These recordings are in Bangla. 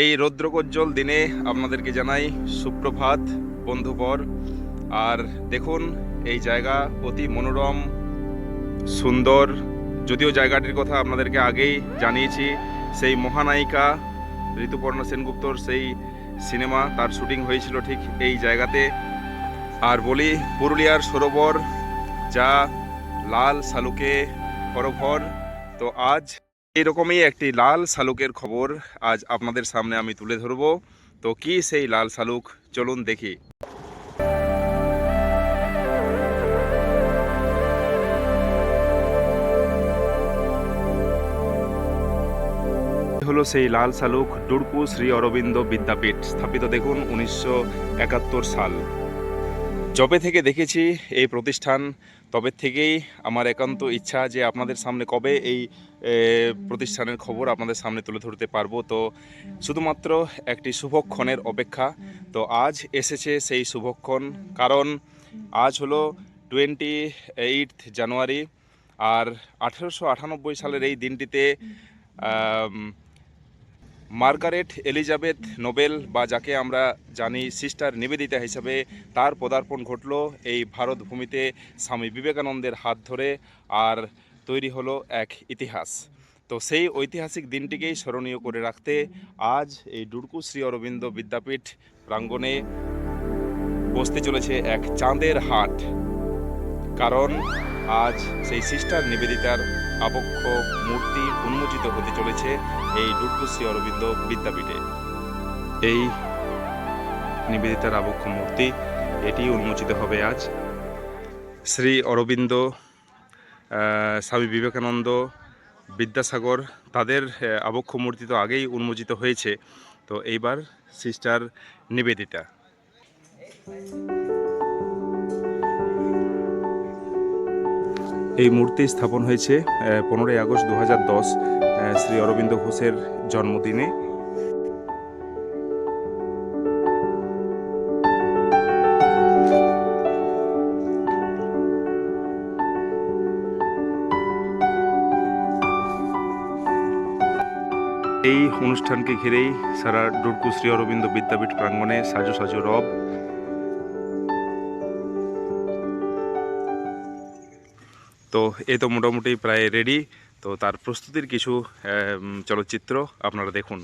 এই রৌদ্রকোজ্জ্বল দিনে আপনাদেরকে জানাই সুপ্রভাত, বন্ধুবর। আর দেখুন, এই জায়গা অতি মনোরম, সুন্দর। যদিও জায়গাটির কথা আপনাদেরকে আগেই জানিয়েছি, সেই মহানায়িকা ঋতুপর্ণা সেনগুপ্তর সেই সিনেমা, তার শুটিং হয়েছিল ঠিক এই জায়গাতে। আর বলি, পুরুলিয়ার সরোবর, যা লাল শালুকে হরভর তো আজ এরকমই একটি লাল শালুকের খবর আজ আপনাদের সামনে আমি তুলে ধরব। তো কি সেই লাল শালুক? চলুন দেখি। হলো সেই লাল শালুক ডুরকু শ্রী অরবিন্দ বিদ্যাপীঠ, স্থাপিত দেখুন উনিশশো একাত্তর সাল। যবে থেকে দেখেছি এই প্রতিষ্ঠান, তবে থেকেই আমার একান্ত ইচ্ছা যে আপনাদের সামনে কবে এই প্রতিষ্ঠানের খবর আপনাদের সামনে তুলে ধরতে পারব। তো শুধুমাত্র একটি শুভক্ষণের অপেক্ষা। তো আজ এসেছে সেই শুভক্ষণ। কারণ আজ হলো টোয়েন্টি এইট জানুয়ারি আর আঠেরোশো আটানব্বই সালের এই দিনটিতে মার্গারেট এলিজাবেথ নোবেল বা যাকে আমরা জানি সিস্টার নিবেদিতা হিসাবে তার পদার্পণ ঘটল এই ভারত ভূমিতে স্বামী বিবেকানন্দের হাত ধরে। আর তৈরি হলো এক ইতিহাস। তো সেই ঐতিহাসিক দিনটিকেই স্মরণীয় করে রাখতে আজ এই ডুরকু শ্রী অরবিন্দ বিদ্যাপীঠ প্রাঙ্গণে বসতে চলেছে এক চাঁদের হাট। কারণ আজ সেই সিস্টার নিবেদিতার আবক্ষ মূর্তি উন্মোচিত হতে চলেছে এই ডুরকু শ্রী অরবিন্দ বিদ্যাপীঠে। এই নিবেদিতার আবক্ষ মূর্তি, এটি উন্মোচিত হবে আজ। শ্রী অরবিন্দ স্বামী বিবেকানন্দ, বিদ্যাসাগর, তাদের আবক্ষ মূর্তি তো আগেই উন্মোচিত হয়েছে। তো এইবার সিস্টার নিবেদিতা। এই মূর্তি স্থাপন হয়েছে পনেরোই আগস্ট দু হাজার দশ শ্রী অরবিন্দ ঘোষের জন্মদিনে। এই অনুষ্ঠানকে ঘিরেই সারা ডুরকু শ্রী অরবিন্দ বিদ্যাপীঠ প্রাঙ্গণে সাজো সাজু রব। তো এই তো মোটামুটি প্রায় রেডি তো তার প্রস্তুতির কিছু চলচ্চিত্র আপনারা দেখুন।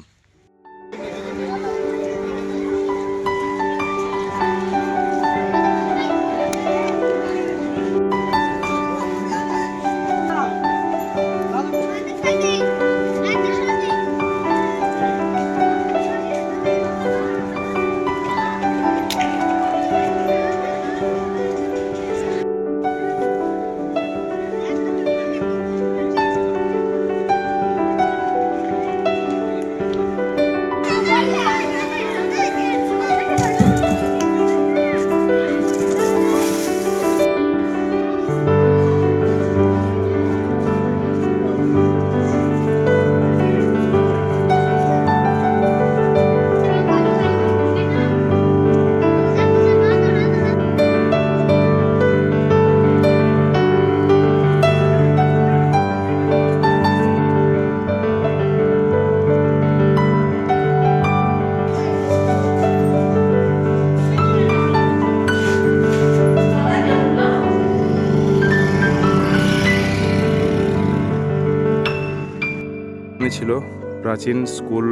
প্রাচীন স্কুল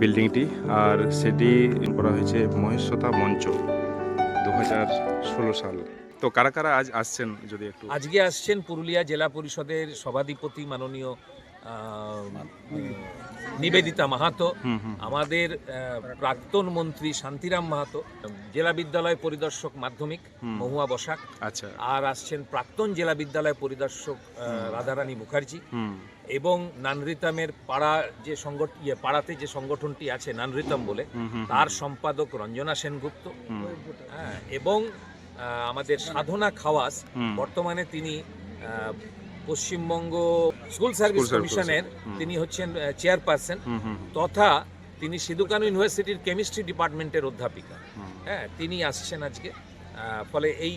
বিল্ডিংটি আর সেটি করা হয়েছে মহেশ্বতা মঞ্চ দু হাজার ষোলো সাল। তো কারা কারা আজ আসছেন যদি একটু? আজকে আসছেন পুরুলিয়া জেলা পরিষদের সভাধিপতি মাননীয় নিবেদিতা মাহাতো আমাদের প্রাক্তন মন্ত্রী শান্তিরাম মাহাতো জেলা বিদ্যালয় পরিদর্শক মাধ্যমিক মহুয়া বসাক আচ্ছা। আর আসছেন প্রাক্তন জেলা বিদ্যালয় পরিদর্শক রাধারানী মুখার্জি। এবং নানরিতামের পাড়া যে সংগঠন ইয়ে পাড়াতে যে সংগঠনটি আছে নানরিতাম বলে তার সম্পাদক রঞ্জনা সেনগুপ্ত। হ্যাঁ, এবং আমাদের সাধনা খাওয়াস বর্তমানে তিনি পশ্চিমবঙ্গ স্কুল সার্ভিস কমিশনের তিনি হচ্ছেন চেয়ারপারসন তথা তিনি সিধুকানু ইউনিভার্সিটির কেমিস্ট্রি ডিপার্টমেন্টের অধ্যাপিকা। হ্যাঁ তিনি আসছেন আজকে। ফলে এই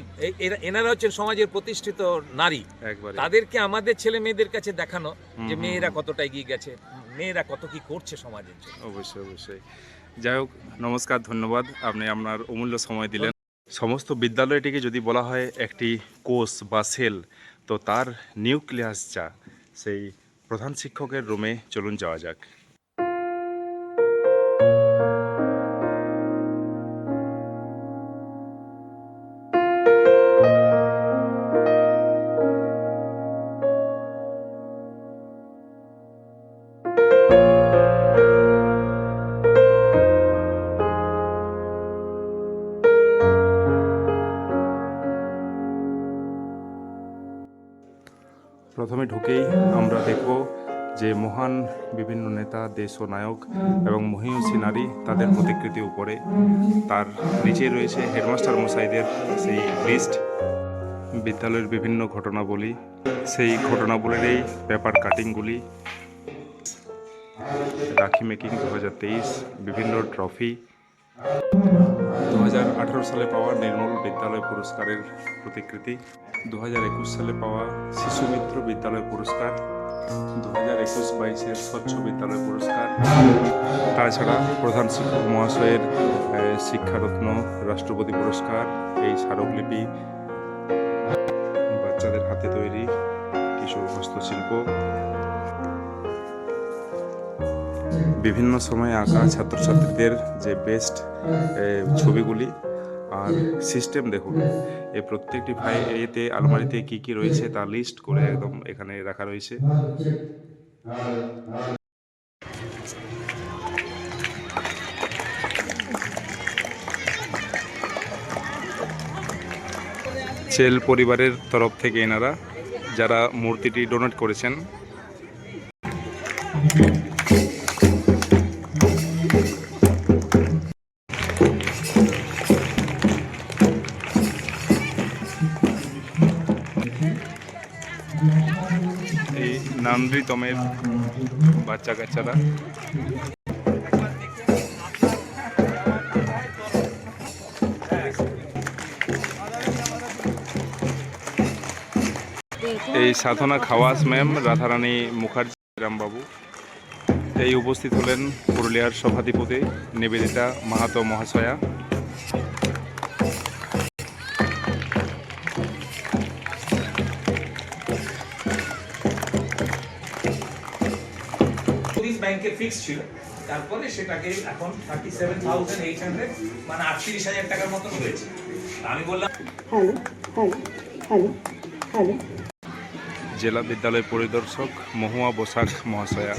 এনারা হচ্ছেন সমাজের প্রতিষ্ঠিত নারী। একবারে। তাদেরকে আমাদের ছেলে মেয়েদের কাছে দেখানো যে মেয়েরা কতটা এগিয়ে গেছে মেয়েরা কত কি করছে সমাজের জন্য। অবশ্যই অবশ্যই। যাই হোক নমস্কার ধন্যবাদ। আপনি আপনার অমূল্য সময় দিলেন। সমস্ত বিদ্যালয়টিকে যদি বলা হয় একটি কোষ বা সেল তো তার নিউক্লিয়াস যা সেই প্রধান শিক্ষকের রুমে চলুন যাওয়া যাক। মহান বিভিন্ন নেতা, দেশ ও নায়ক এবং মহিষী নারী তাদের প্রতিকৃতি উপরে তার নিচে রয়েছে হেডমাস্টার মশাইদের সেই লিস্ট বিদ্যালয়ের বিভিন্ন ঘটনাবলী। সেই ঘটনাবলীর এই পেপার কাটিংগুলি রাখি মেকিং দু হাজার তেইশ, বিভিন্ন ট্রফি দু হাজার আঠারো সালে পাওয়া নির্মল বিদ্যালয় পুরস্কারের প্রতিকৃতি দু হাজার একুশ সালে পাওয়া শিশু মিত্র বিদ্যালয় পুরস্কার দু হাজার একুশ বাইশের স্বচ্ছ বিদ্যালয় পুরস্কার। তাছাড়া প্রধান শিক্ষক মহাশয়ের শিক্ষারত্ন, রাষ্ট্রপতি পুরস্কার, এই স্মারকলিপি বাচ্চাদের হাতে তৈরি কিছু হস্তশিল্প। বিভিন্ন সময়ে আঁকা ছাত্রছাত্রীদের যে বেস্ট ছবিগুলি আর সিস্টেম দেখুন এই প্রত্যেকটি ফাই এতে, আলমারিতে কি কি রয়েছে তা লিস্ট করে একদম এখানে রাখা রয়েছে। চেল পরিবারের তরফ থেকে এনারা যারা মূর্তিটি ডোনেট করেছেন। নান্দ্রিতমের বাচ্চা কাচ্চারা এই সাধনা খাওয়াস ম্যাম রাধারানী মুখার্জি রামবাবু। এই উপস্থিত হলেন পুরুলিয়ার সভাধিপতি নিবেদিতা মাহাতো মহাশয়া। ব্যাংকের ফিক্স ছিল। তারপরে সেটাকে এখন thirty seven thousand eight hundred মানে আটত্রিশ হাজার টাকার মতন হয়েছে। আমি বললাম হ্যালো হ্যালো হ্যালো হ্যালো। জেলা বিদ্যালয় পরিদর্শক মহুয়া বসাক মহাশয়া।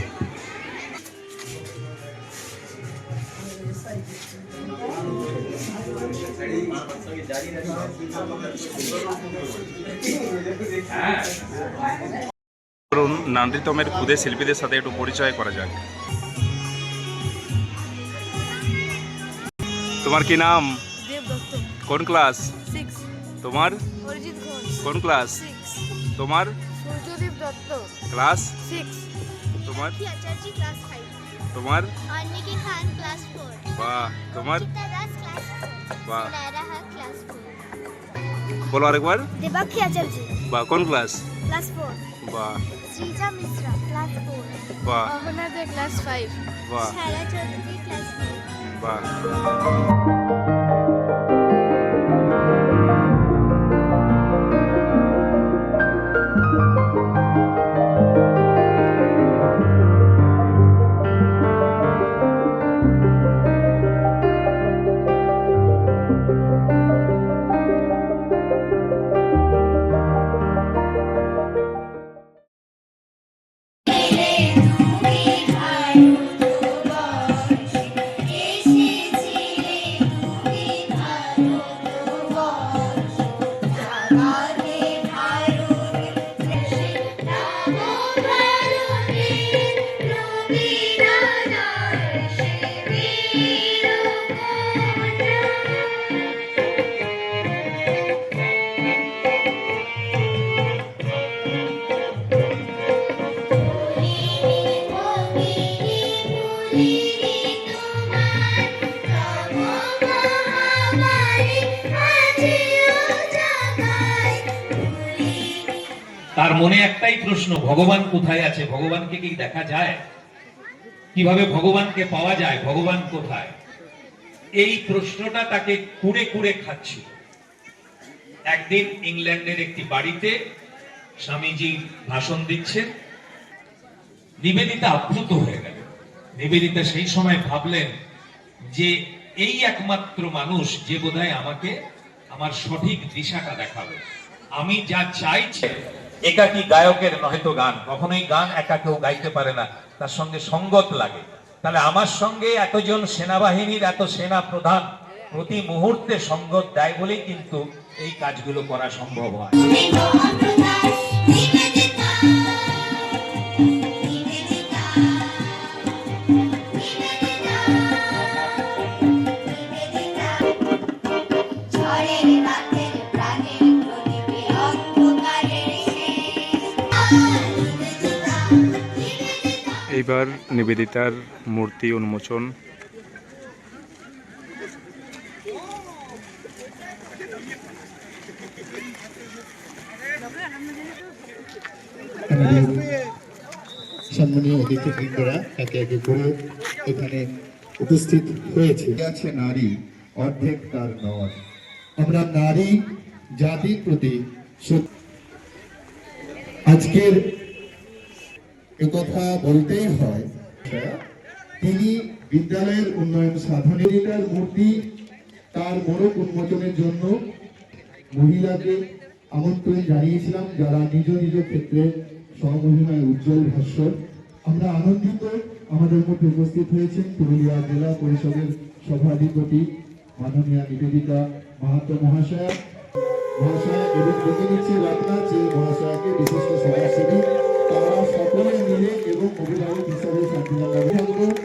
ধরুন নান্দিতমের খুদে শিল্পীদের সাথে একটু পরিচয় করা যাক। তোমার কি নাম? কোন ক্লাস? তোমার? কোন ক্লাস? তোমার? ক্লাস? তোমার? তোমার? বাহ তোমার? বাহ। বলো আরেকবার। দেবাক্ষী আচার্য। কোন ক্লাস? ক্লাস বাহ। শ্রীজা মিশ্রা ক্লাস ফোর বাহ অহনা দে ক্লাস ফাইভ বাহ ছায়া চৌধুরী ক্লাস ফাইভ বাহ কোথায় আছে? ভগবানকে কি দেখা যায়? কীভাবে ভগবানকে পাওয়া যায়? ভগবান কোথায়? এই প্রশ্নটা তাকে কুড়ে কুড়ে খাচ্ছিল একদিন ইংল্যান্ডের একটি বাড়িতে স্বামীজি ভাষণ দিচ্ছেন। নিবেদিতা আপ্লুত হয়ে গেল। নিবেদিতা সেই সময় ভাবলেন যে এই একমাত্র মানুষ যে বোধহয় আমাকে আমার সঠিক দিশাটা দেখাবে। আমি যা চাইছি একাকি গায়কের নয়তো গান, কখনোই গান একা কেউ গাইতে পারে না, তার সঙ্গে সঙ্গত লাগে। তাহলে আমার সঙ্গে এতজন সেনাবাহিনীর এত সেনা প্রধান প্রতি মুহূর্তে সঙ্গত দেয় বলেই কিন্তু এই কাজগুলো করা সম্ভব হয়। এইবার নিবেদিতার মূর্তি উন্মোচন। সম্মানীয় অতিথিবৃন্দরা একে একে করে এখানে উপস্থিত হয়েছে। আছে নারী অর্ধেক তার নর। আমরা নারী জাতির প্রতি আজকের কথা বলতেই হয় তিনি বিদ্যালয়ের উন্নয়ন তার মূর্তি তার মোড়ক উন্মোচনের জন্য মহিলাকে আমন্ত্রণ জানিয়েছিলাম, যারা নিজ নিজ ক্ষেত্রে স্বমহিমায় উজ্জ্বল ভাস্কর আমরা আনন্দিত আমাদের মধ্যে উপস্থিত হয়েছেন পুরুলিয়া জেলা পরিষদের সভাধিপতি মাননীয়া নিবেদিতা মাহাতো মহাশয়া। মহাশয়া এবং ডেকে রাতনাথ যে মহাশয়াকে বিশিষ্ট সমাজসেবী তারা সকলে মিলে এবং অভিভাবক হিসাবে শান্তিলাল থাকব ফিরে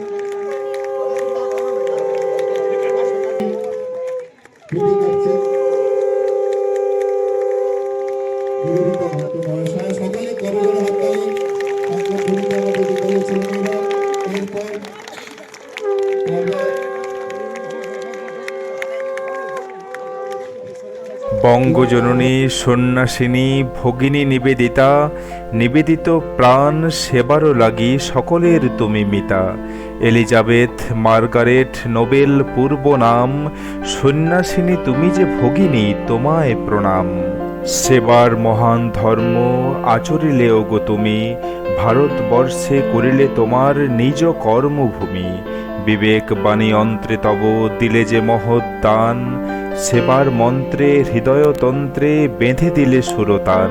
বঙ্গজননী, সন্ন্যাসিনী, ভগিনী নিবেদিতা, নিবেদিত প্রাণ সেবারও লাগি সকলের তুমি মিতা। এলিজাবেথ, মার্গারেট, নোবেল, পূর্ব নাম, সন্ন্যাসিনী তুমি যে ভগিনী, তোমায় প্রণাম। সেবার মহান ধর্ম আচরিলেও গো তুমি, ভারতবর্ষে করিলে তোমার নিজ কর্মভূমি। বিবেক বাণী অন্ত্রে তব দিলে যে মহৎ দান সেবার মন্ত্রে, হৃদয়তন্ত্রে বেঁধে দিলে সুরতান।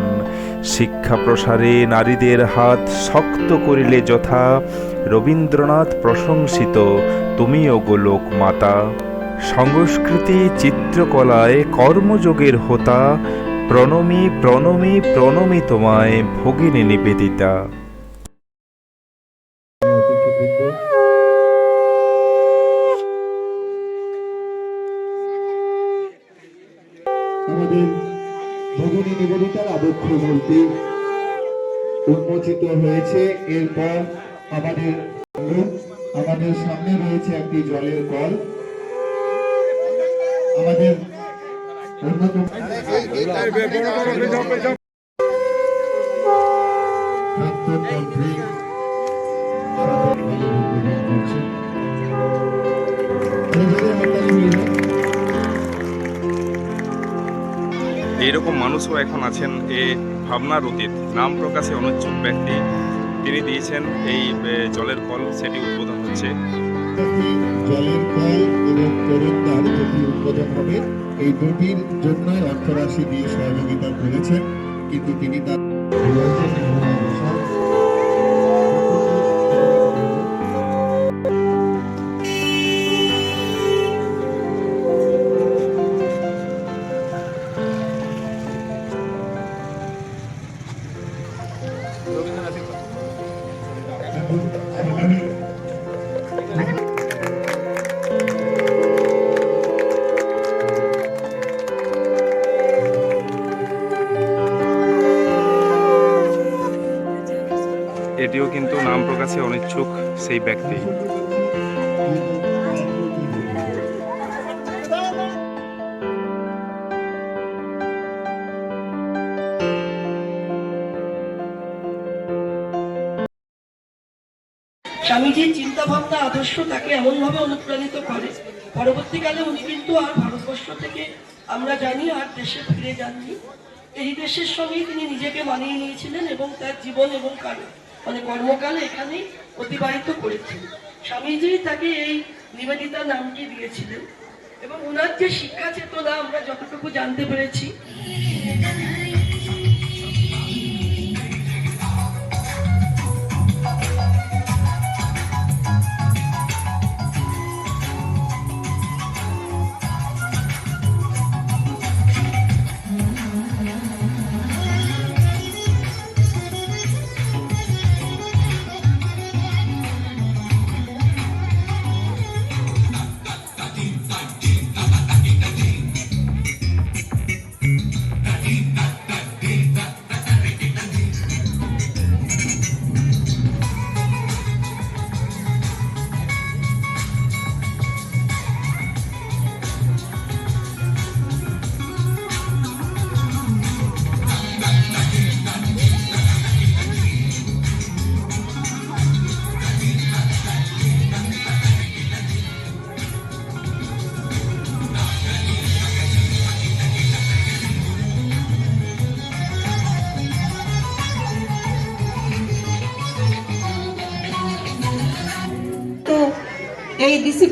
শিক্ষা প্রসারে নারীদের হাত শক্ত করিলে যথা। রবীন্দ্রনাথ প্রশংসিত, তুমিও গোলোক মাতা সংস্কৃতি চিত্রকলায় কর্মযোগের হোতা। প্রণমী প্রণমী প্রণমী তোমায় ভগিনী নিবেদিতা। উন্মোচিত হয়েছে এরপর আমাদের আমাদের সামনে রয়েছে একটি জলের কল আমাদের। এইরকম মানুষও এখন আছেন, এ ভাবনার অতীত নাম প্রকাশে অনুচ্ছুক ব্যক্তি। তিনি দিয়েছেন এই জলের কল, সেটি উদ্বোধন হচ্ছে। জলের কল এবং তরুণদার যেটি উদ্বোধন হবে। এই দুটির জন্যই অর্থরাশি দিয়ে সহযোগিতা করেছেন। কিন্তু তিনি তার এটিও কিন্তু নাম প্রকাশে অনিচ্ছুক সেই ব্যক্তি। স্বামীজির চিন্তা ভাবনা আদর্শ তাকে এমনভাবে অনুপ্রাণিত করে। পরবর্তীকালে উনি কিন্তু আর ভারতবর্ষ থেকে আমরা জানি, আর দেশে ফিরে যাননি। এই দেশের সঙ্গেই তিনি নিজেকে মানিয়ে নিয়েছিলেন এবং তার জীবন এবং কাল মানে কর্মকাল এখানেই অতিবাহিত করেছেন স্বামীজি তাকে এই নিবেদিতা নামটি দিয়েছিলেন? এবং ওনার যে শিক্ষা চেতনা আমরা যতটুকু জানতে পেরেছি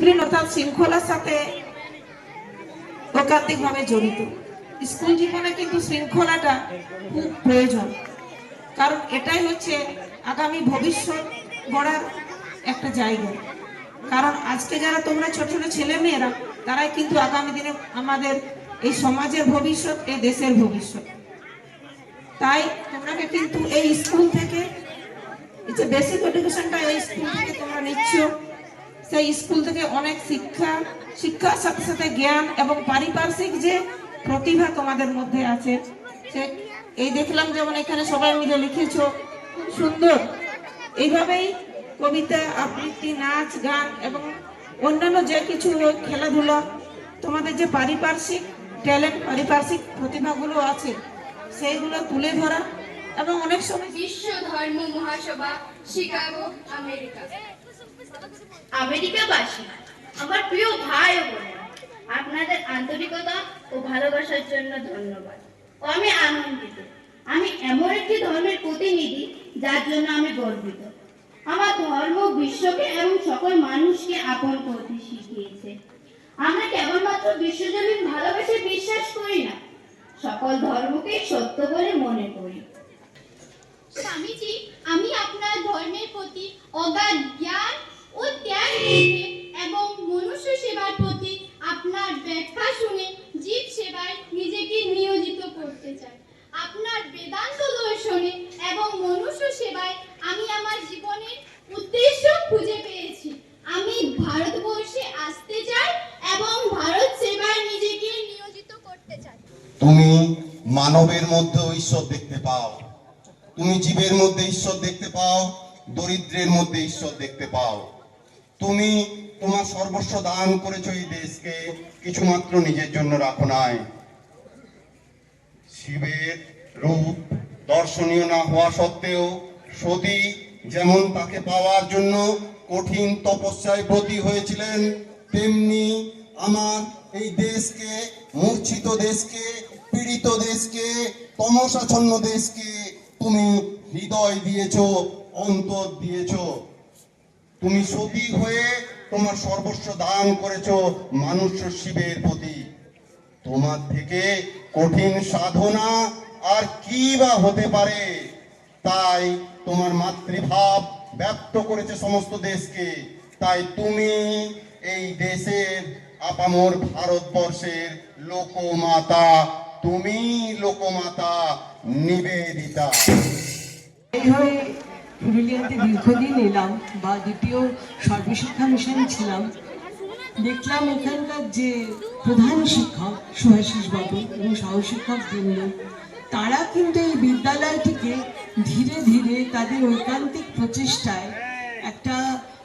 ডিসিপ্লিন অর্থাৎ শৃঙ্খলার সাথে অকান্তিকভাবে জড়িত। স্কুল জীবনে কিন্তু শৃঙ্খলাটা খুব প্রয়োজন। কারণ এটাই হচ্ছে আগামী ভবিষ্যৎ গড়ার একটা জায়গা। কারণ আজকে যারা তোমরা ছোট ছোট ছেলে মেয়েরা তারাই কিন্তু আগামী দিনে আমাদের এই সমাজের ভবিষ্যৎ, এই দেশের ভবিষ্যৎ। তাই তোমরাকে কিন্তু এই স্কুল থেকে যে বেসিক এডুকেশনটা এই স্কুল থেকে তোমরা নিচ্ছ। সেই স্কুল থেকে অনেক শিক্ষা, শিক্ষার সাথে সাথে জ্ঞান এবং পারিপার্শ্বিক যে প্রতিভা তোমাদের মধ্যে আছে, সে এই দেখলাম যেমন এখানে সবাই মিলে লিখেছো, খুব সুন্দর। এইভাবেই কবিতা, আবৃত্তি, নাচ, গান এবং অন্যান্য যে কিছু হোক খেলাধুলা, তোমাদের যে পারিপার্শ্বিক ট্যালেন্ট, পারিপার্শ্বিক প্রতিভাগুলো আছে, সেইগুলো তুলে ধরা এবং অনেক সময় বিশ্ব ধর্ম মহাসভা, শিকাগো, আমেরিকা। আমেরিকাবাসী, আমার প্রিয় ভাই ও বোনেরা আপনাদের আন্তরিকতা ও ভালোবাসার জন্য ধন্যবাদ। ও আমি আনন্দিত। আমি এমন একটি ধর্মের প্রতিনিধি যার জন্য আমি গর্বিত। আমার ধর্ম বিশ্বকে এবং সকল মানুষকে আপন করতে শিখিয়েছে। আমরা কেবলমাত্র বিশ্বজনীন ভালোবাসে বিশ্বাস করি না, সকল ধর্মকেই সত্য বলে মনে করি। স্বামীজি, আমি আপনার ধর্মের প্রতি অগাধ জ্ঞান ও ত্যাগ দেখে এবং মনুষ্য সেবার প্রতি আপনার ব্যাখ্যা শুনে জীব সেবায় নিজেকে নিয়োজিত করতে চাই আপনার বেদান্ত দর্শনে এবং মনুষ্য সেবায় আমি আমার জীবনের উদ্দেশ্য খুঁজে পেয়েছি। আমি ভারতবর্ষে আসতে চাই এবং ভারত সেবায় নিজেকে নিয়োজিত করতে চাই। তুমি মানবের মধ্যেও ঈশ্বর দেখতে পাও। তুমি জীবের মধ্যে ঈশ্বর দেখতে পাও, দরিদ্রের মধ্যে ঈশ্বর দেখতে পাও। তুমি তোমার সর্বস্ব দান করেছ এই দেশকে, কিছুমাত্র নিজের জন্য রাখো নাই। শিবের রূপ দর্শনীয় না হওয়া সত্ত্বেও সতী যেমন তাকে পাওয়ার জন্য কঠিন তপস্যায় ব্রতী হয়েছিলেন, তেমনি আমার এই দেশকে, মূর্ছিত দেশকে, পীড়িত দেশকে, তমসাচ্ছন্ন দেশকে তুমি হৃদয় দিয়েছ, অন্তর দিয়েছ। তুমি সতী হয়ে তোমার সর্বস্ব দান করেছ মানুষ শিবের প্রতি। তোমার থেকে কঠিন সাধনা আর কি বা হতে পারে? তাই তোমার মাতৃভাব ব্যক্ত করেছে সমস্ত দেশকে। তাই তুমি এই দেশের আপামর ভারতবর্ষের লোকমাতা, তুমি লোকমাতা নিবেদিতা। পুরুলিয়াতে দীর্ঘদিন এলাম বা দ্বিতীয় সর্বশিক্ষা মিশনে ছিলাম। দেখলাম এখানকার যে প্রধান শিক্ষক সুভাষিস বাবু এবং সহশিক্ষক বৃন্দ, তারা কিন্তু এই বিদ্যালয়টিকে ধীরে ধীরে তাদের ঐকান্তিক প্রচেষ্টায় একটা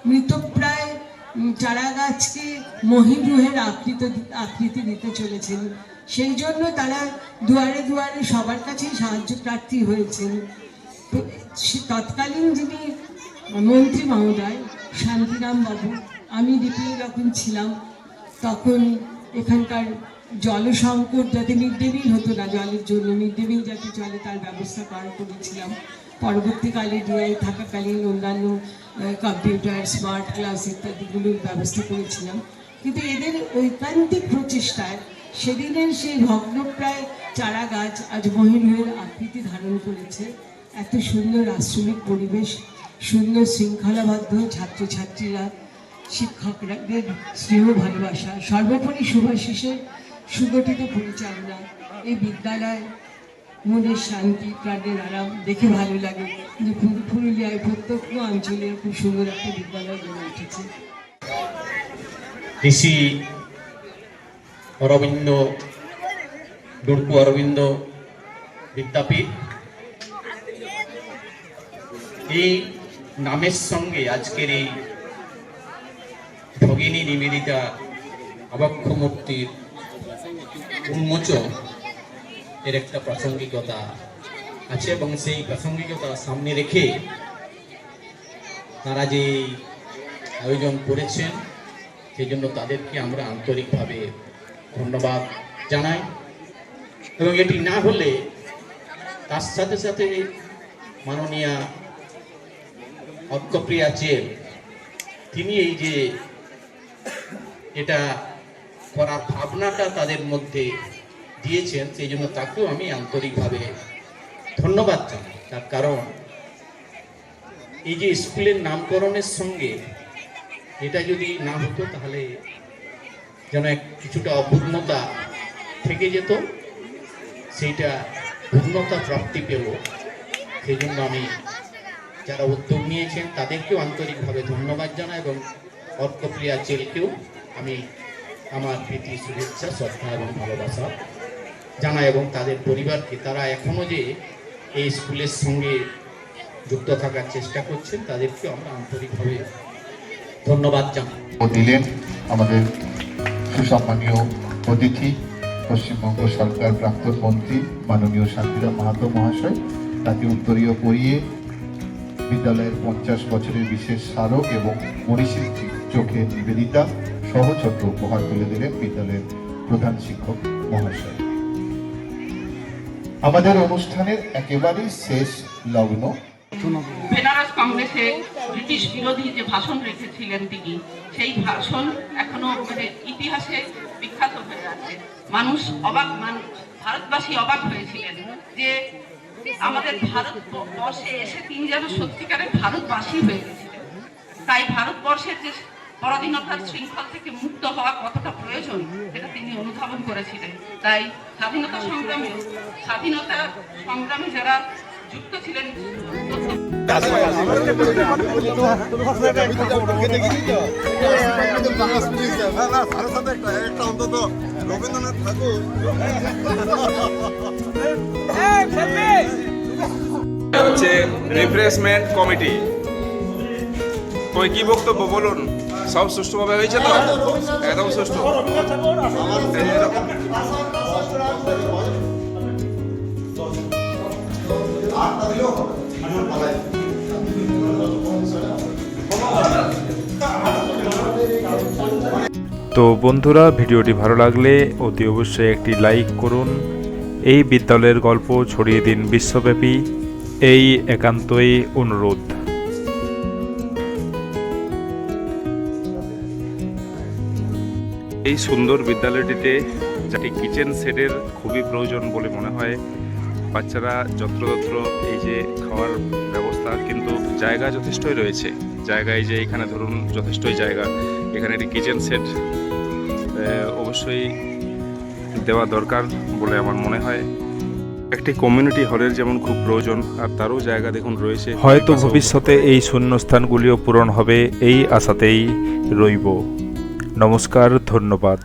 মৃতপ্রায় চারা গাছকে মহিরুহের আকৃত আকৃতি দিতে চলেছেন। সেই জন্য তারা দুয়ারে দুয়ারে সবার কাছেই সাহায্য প্রার্থী হয়েছেন। তৎকালীন যিনি মন্ত্রী মহোদয়, শান্তিরাম বাবু, আমি ডিপিও যখন ছিলাম, তখন এখানকার জল সংকট যাতে মিড ডে মিল হতো না, জলের জন্য মিড ডে মিল যাতে চলে তার ব্যবস্থা করা করেছিলাম পরবর্তীকালে ডিআই থাকাকালীন অন্যান্য কম্পিউটার স্মার্ট ক্লাস ইত্যাদিগুলোর ব্যবস্থা করেছিলাম। কিন্তু এদের ঐকান্তিক প্রচেষ্টায় সেদিনের সেই ভগ্নপ্রায় চারা গাছ আজ মহিমের আকৃতি ধারণ করেছে। এত সুন্দর আশ্রমিক পরিবেশ, সুন্দর শৃঙ্খলাবদ্ধ ছাত্রছাত্রীরা, শিক্ষকদের স্নেহ ভালোবাসা, সর্বোপরি শুভাশিসের সুগঠিত পরিচালনা, এই বিদ্যালয় মনের শান্তি, প্রাণের আরাম দেখে ভালো লাগে। যে পুরুলিয়ায় প্রত্যেক অঞ্চলে খুব সুন্দর একটা বিদ্যালয় গড়ে উঠেছে। ঋষি অরবিন্দ ডুরকু অরবিন্দ বিদ্যাপীঠ এই নামের সঙ্গে আজকের এই ভগিনী নিবেদিতা অবক্ষ মূর্তির উন্মোচন এর একটা প্রাসঙ্গিকতা আছে এবং সেই প্রাসঙ্গিকতা সামনে রেখে তারা যে আয়োজন করেছেন, সেই জন্য তাদেরকে আমরা আন্তরিকভাবে ধন্যবাদ জানাই। এবং এটি না হলে তার সাথে সাথে মাননীয়া অর্কপ্রিয়া চেল তিনি এই যে এটা করার ভাবনাটা তাদের মধ্যে দিয়েছেন, সেই জন্য তাকেও আমি আন্তরিকভাবে ধন্যবাদ জানাই। তার কারণ, এই যে স্কুলের নামকরণের সঙ্গে এটা যদি না হতো, তাহলে যেন এক কিছুটা অপূর্ণতা থেকে যেত, সেইটা পূর্ণতা প্রাপ্তি পেল, সেই জন্য আমি যারা উদ্যোগ নিয়েছেন, তাদেরকেও আন্তরিকভাবে ধন্যবাদ জানাই এবং অর্কপ্রিয়া জেলকেও আমি আমার প্রীতি, শুভেচ্ছা, শ্রদ্ধা এবং ভালোবাসা জানাই এবং তাদের পরিবারকে তারা এখনও যে এই স্কুলের সঙ্গে যুক্ত থাকার চেষ্টা করছেন, তাদেরকেও আমরা আন্তরিকভাবে ধন্যবাদ জানাই। দিলেন আমাদের সুসম্মানীয় অতিথি, পশ্চিমবঙ্গ সরকার প্রাক্তন মন্ত্রী, মাননীয় শান্তিরাম মাহাতো মহাশয়, তাকে উত্তরীয় পরিয়ে বিদ্যালয়ের পঞ্চাশ বছরের বিশেষ স্মারক এবং মনীষীর চোখে নিবেদিতা সহচত্র উপহার তুলে দিলেন বিদ্যালয়ের প্রধান শিক্ষক মহাশয়। আমাদের অনুষ্ঠানের একেবারেই শেষ লগ্ন। বেনারস কংগ্রেসে ব্রিটিশ বিরোধী যে ভাষণ রেখেছিলেন তিনি সেই ভাষণ এখনও মানে ইতিহাসে বিখ্যাত হয়ে আছে। মানুষ অবাক মানুষ ভারতবাসী অবাক হয়েছিলেন যে আমাদের ভারতবর্ষে এসে তিনি যেন সত্যিকারের ভারতবাসী হয়ে গেছিলেন। তাই ভারতবর্ষের যে পরাধীনতার শৃঙ্খল থেকে মুক্ত হওয়া কতটা প্রয়োজন, সেটা তিনি অনুধাবন করেছিলেন। তাই স্বাধীনতা সংগ্রামে স্বাধীনতা সংগ্রামে যারা যুক্ত ছিলেন হচ্ছে রিফ্রেশমেন্ট কমিটি কই কি বক্তব্য বলুন? সব সুষ্ঠুভাবে হয়েছে তো? একদম সুষ্ঠু। এরকম তো বন্ধুরা, ভিডিওটি ভালো লাগলে অতি অবশ্যই একটি লাইক করুন। এই বিদ্যালয়ের গল্প ছড়িয়ে দিন বিশ্বব্যাপী। এই একান্তই অনুরোধ। এই সুন্দর বিদ্যালয়টিতে যাটি কিচেন সেটের খুবই প্রয়োজন বলে মনে হয়। বাচ্চারা যত্রতত্র এই যে খাওয়ার ব্যবস্থা, কিন্তু জায়গা যথেষ্টই রয়েছে। জায়গায় যে এখানে ধরুন যথেষ্টই জায়গা এখানে একটি কিচেন সেট অবশ্যই দেওয়া দরকার বলে আমার মনে হয়। একটি কমিউনিটি হলের যেমন খুব প্রয়োজন আর তারও জায়গা দেখুন রয়েছে। হয়তো ভবিষ্যতে এই শূন্যস্থানগুলিও পূরণ হবে এই আশাতেই রইব। নমস্কার ধন্যবাদ।